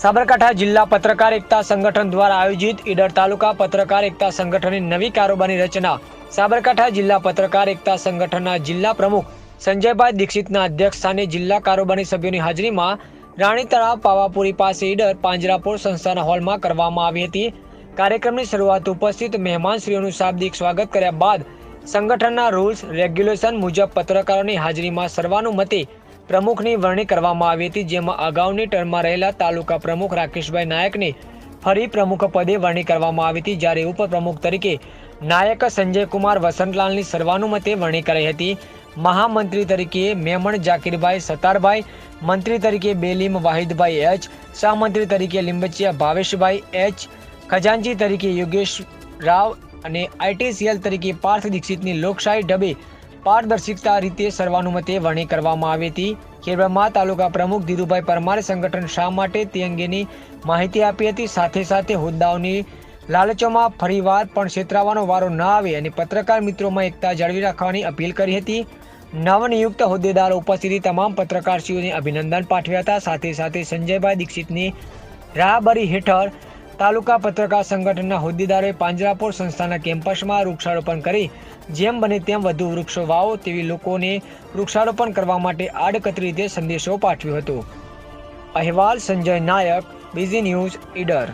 સાબરકાંઠા જિલ્લા પત્રકાર એકતા સંગઠન દ્વારા આયોજિત ઈડર તાલુકા પત્રકાર એકતા સંગઠનની નવી કારોબારની રચના સાબરકાંઠા જિલ્લા પત્રકાર એકતા સંગઠનના જિલ્લા પ્રમુખ સંજયભાઈ દીક્ષિતના અધ્યક્ષ સ્થાને જિલ્લા કારોબારી સભ્યોની હાજરીમાં રાણી તળાવ પાવાપુરી પાસે ઈડર પાંજરાપોર સંસ્થાના હોલમાં કરવામાં આવી હતી. કાર્યક્રમની શરૂઆત ઉપસ્થિત મહેમાનશ્રીઓનું શાબ્દિક સ્વાગત કર્યા બાદ સંગઠનના રૂલ્સ, રેગ્યુલેશન મુજબ પત્રકારોની હાજરીમાં સર્વાનુમતે પ્રમુખની વરણી કરવામાં આવી હતી, જેમાં અગાઉની ટર્મમાં રહેલા તાલુકા પ્રમુખ રાકેશભાઈ નાયકને ફરી પ્રમુખ પદે વરણી કરવામાં આવી હતી, જ્યારે ઉપપ્રમુખ તરીકે નાયક સંજયકુમાર વસંતલાલની સર્વાનુમતે વરણી કરાઈ હતી. મહામંત્રી તરીકે મેમણ જાકીરભાઈ સતારભાઈ મંત્રી તરીકે બેલીમ વાહિદભાઈ એચ સહમંત્રી તરીકે લીંબચિયા ભાવેશભાઈ એચ, ખજાનજી તરીકે યોગેશ રાવ અને આઈટીસીએલ તરીકે પાર્થ દીક્ષિતની લોકશાહી ઢબે પારદર્શિકતા રીતે સર્વાનુમતે વરણી કરવામાં આવી હતી. ખેડબ્રહ્મા તાલુકા પ્રમુખ ધીરુભાઈ પરમારે સંગઠન શા માટે તે અંગેની માહિતી આપી હતી. સાથે સાથે હોદ્દાઓની લાલચોમાં ફરીવાર પણ છેતરાવાનો વારો ન આવે અને પત્રકાર મિત્રોમાં એકતા જાળવી રાખવાની અપીલ કરી હતી. નવનિયુક્ત હોદ્દેદારો ઉપસ્થિતિ તમામ પત્રકારશ્રીઓને અભિનંદન પાઠવ્યા હતા. સાથે સાથે સંજયભાઈ દીક્ષિતની રાહબરી હેઠળ તાલુકા પત્રકાર સંગઠનના હોદ્દેદારોએ પાંજરાપોર સંસ્થાના કેમ્પસમાં વૃક્ષારોપણ કરી, જેમ બને તેમ વધુ વૃક્ષો વાવો તેવી લોકોને વૃક્ષારોપણ કરવા માટે આડકતરી રીતે સંદેશો પાઠવ્યો હતો. અહેવાલ સંજય નાયક બીઝી ન્યૂઝ ઈડર.